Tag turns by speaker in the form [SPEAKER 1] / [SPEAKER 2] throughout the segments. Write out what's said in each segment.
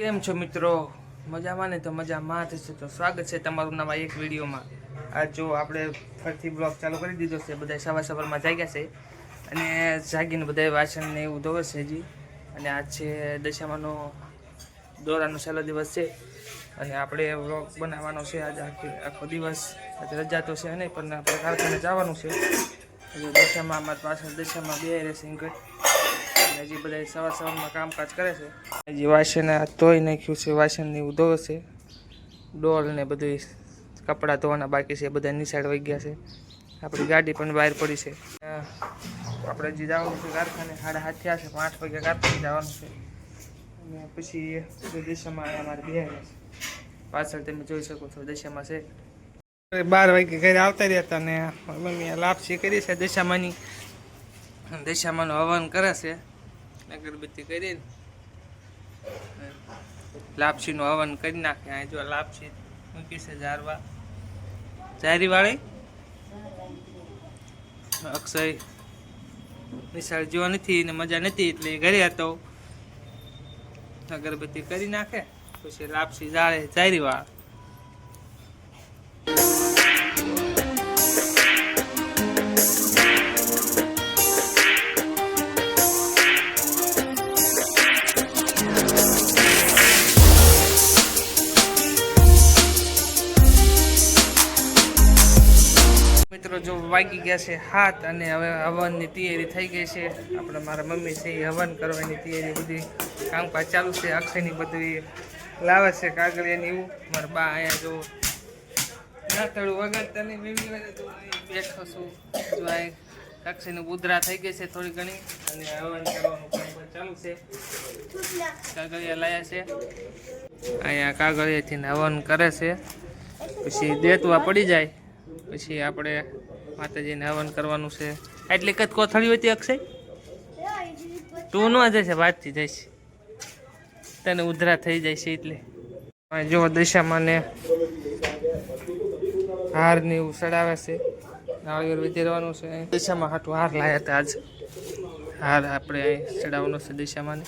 [SPEAKER 1] કેમ છો મિત્રો? મજામાં ને? તો મજામાં થશે તો સ્વાગત છે તમારું નવા એક વિડીયોમાં. આ જો આપણે ફરીથી બ્લોગ ચાલુ કરી દીધો છે. બધા સવાર સવારમાં જાગ્યા છે. અને જાગીને બધા વાસણ ને એવું ધોવે છે હજી. અને આજ છે દશામાનો દોરાનો છેલ્લો દિવસ છે. અને આપણે વ્લોગ બનાવવાનો છે. આજે આખી દિવસ. આજે રજા તો છે નહીં, પણ આપણે કારખાને જવાનું છે. દશામાં અમારી પાછળ દશામાં બે રહેશે હજી બધા સવાર સવારમાં કામકાજ કરે છે. હજી વાસણ ધોઈ નાખ્યું છે, વાસણની એવું છે. ડોલ ને બધું કપડાં ધોવાના બાકી છે બધા નિશાળ વહી ગયા છે. આપણી ગાડી પણ બહાર પડી છે. આપણે હજી જવાનું છે કારખાને સાડા હાથ થયા છે, પણ આઠ વાગે કારખાને જવાનું છે. અને પછી દિશામાં અમારે બે છે. પાછળ તમે જોઈ શકો છો દિશામાં છે. બાર વાગે ઘરે આવતા રહ્યા હતા અને મમ્મીએ લાપસી કરી છે દશામાની. દશામાનું હવન કરે છે. અગરબત્તી કરીને લાપસીનું હવન કરી નાખે. અહીં જો લાપસી મૂકી છે ઝારવા ઝારી વાળી અક્ષય નિશાળ જો નથી ને મજા નથી એટલે ઘરે હતો. અગરબત્તી કરી નાખે, પછી લાપસી જાળે ઝારી વાગી ગયા છે હાથ અને હવે હવનની તૈયારી થઈ ગઈ છે. આપણે મારા મમ્મી છે એ હવન કરવાની તૈયારી બધી કામકાજ ચાલુ છે. અક્ષયની બધું લાવે છે કાગળિયાની એવું. મારા બા અહીંયા જો નાતળું વગાડતા નહીં વાળા જો બેઠો છું. જો આ અક્ષયની ઉધરા થઈ ગઈ છે થોડી ઘણી અને હવન કરવાનું કામકાજ ચાલુ છે. કાગળિયા લાયા છે. અહીંયા કાગળિયાથી હવન કરે છે. પછી દેતવા પડી જાય. પછી આપણે માતાજીને હવન કરવાનું છે. એટલી કદ કોથળી હતી અક્ષય? તું ન જશે વાતથી જઈશ. તને ઉધરા થઈ જાય છે એટલે. જો દશામાં ને હાર ને એવું ચડાવે છે. નાળિયેર વિતરવાનું છે. દશામાં હાટું હાર લાયા હતા આજ. હાર આપણે ચડાવવાનો છે દશામાં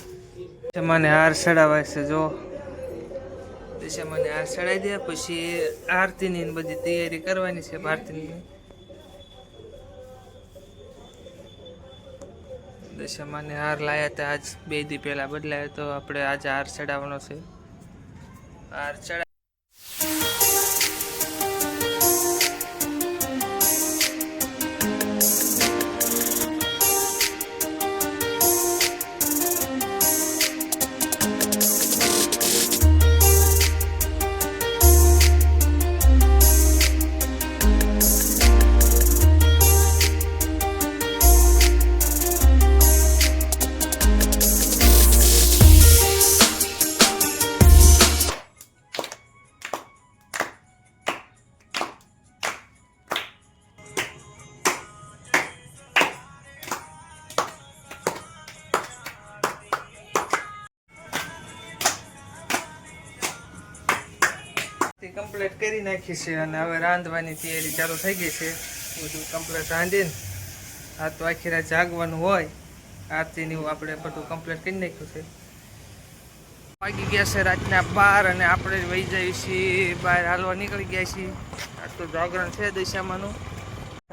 [SPEAKER 1] દશામાં હાર ચડાવે છે, જો. દશામાં હાર ચડાવી દે, પછી આરતીની બધી તૈયારી કરવાની છે આરતીની દશામાં હાર લાયા હતા આજ બે દી પહેલાં બદલાયો તો આપણે આજે હાર ચડાવવાનો છે. હાર ચડા કમ્પ્લીટ કરી નાખી છે અને હવે રાંધવાની તૈયારી ચાલુ થઈ ગઈ છે. બધું કમ્પ્લીટ રાંધીને આ તો આખી રાત જાગવાનું હોય, આરતીને આપણે બધું કમ્પ્લીટ કરી નાખ્યું છે. વાગી ગયા છે રાતના બાર અને આપણે વહી જઈએ છીએ, બહાર હાલવા નીકળી ગયા છીએ. આ તો જાગરણ છે દિશામાંનું.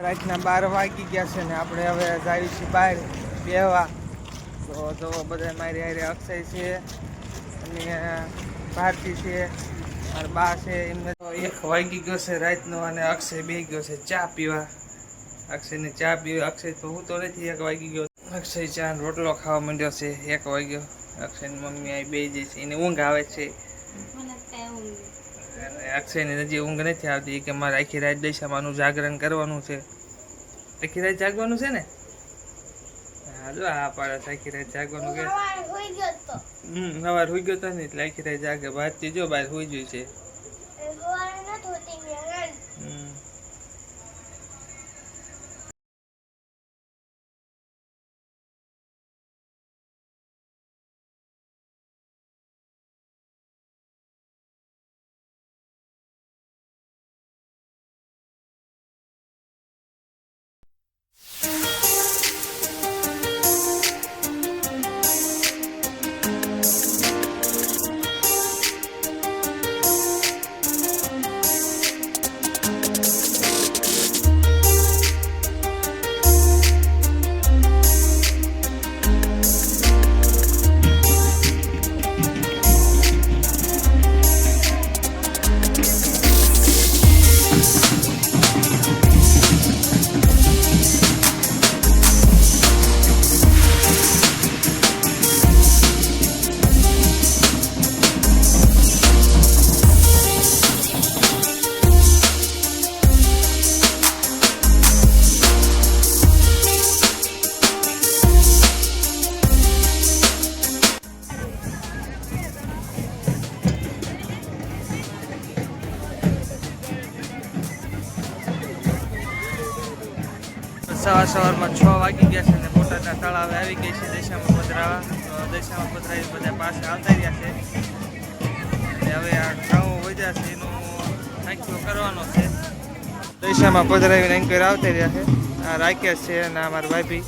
[SPEAKER 1] રાતના બાર વાગી ગયા છે ને આપણે હવે જઈએ છીએ બહાર બેવા તો જો બધા મારી હારે અક્ષય છે, અને ભારતી છે. મારા બા છે એમને તો એક વાગી ગયો છે રાતનો અને અક્ષય બે ગયો છે ચા પીવા. અક્ષયને ચા પીવા અક્ષય તો હું તો નથી એક વાગી ગયો. અક્ષય ચા રોટલો ખાવા માંડ્યો છે એક વાગ્યો. અક્ષયની મમ્મી અહીં બે જાય છે એને ઊંઘ આવે છે. અક્ષયને હજી ઊંઘ નથી આવતી કે મારે આખી રાત દશામાનું જાગરણ કરવાનું છે. આખી રાત જાગવાનું છે ને? હા જો આ પાડે આખી રાત જાગવાનું કે? હમ સવાર હોઈ ગયો તો ને એટલે આખી રાત જાગે. ભાત જો બહાર હોઈ ગયું છે. સવાર સવારમાં છ વાગી ગયા છે અને બોટાદના તળાવે આવી ગઈ છે દશામાં પધરાવા. દશામાં પધરાવી બધા પાસે આવતા રહ્યા છે. હવે આ ઘઉં વધ્યા છે, એનું નાખ્યો કરવાનો છે. દશામાં પધરાવીને એન્કર આવતા રહ્યા છે. આ રાકેશ છે અને આ મારા ભાભી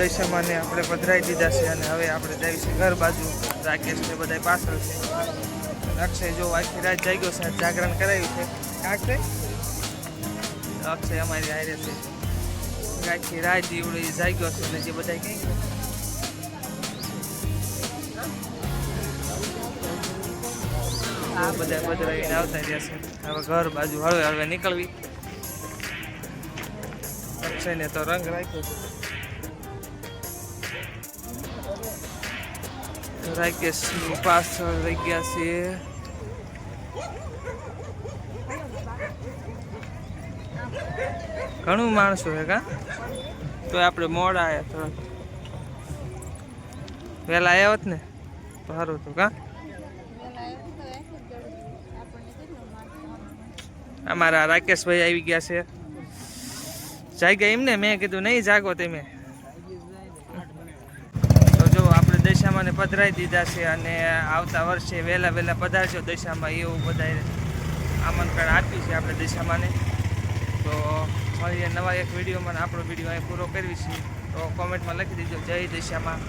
[SPEAKER 1] દશામાને આપણે પધરાઈ દીધા છે અને હવે આપણે જઈએ છે ઘર બાજુ. રાકેશ ને બધા પાછળ છે. અક્ષય જો આખી રાત જાગ્યો છે જાગરણ કરાવ્યું છે. અક્ષય અક્ષય અમારી હારે છે. આખી રાત જીવડે જાગ્યો છે અને જે બધા કઈ બધા પધરાવીને આવતા રહ્યા હવે ઘર બાજુ હવે હવે નીકળવી. અક્ષયને તો રંગ રાખ્યો છે. રાકેશ પાછળ રહી ગયા છે ઘણું માણસો હે કા? તો આપણે મોડા આવ્યા થોડા વહેલા આવ્યા હોત ને, તો સારું હતું, કા? અમારા રાકેશભાઈ આવી ગયા છે. જાગ્યા એમને? મેં કીધું, નહીં જાગો તમે તો જો આપણે પધરાવી દીધા છે અને આવતા વર્ષે વહેલા વહેલા પધારજો દશામાં, એવું બધા આમંત્રણ આપ્યું છે આપણે દશામાંને. તો મળીએ નવા એક વિડીયોમાં આપણો વીડિયો અહીં પૂરો કરવી છે તો કોમેન્ટમાં લખી દીજો, જય દશામાં.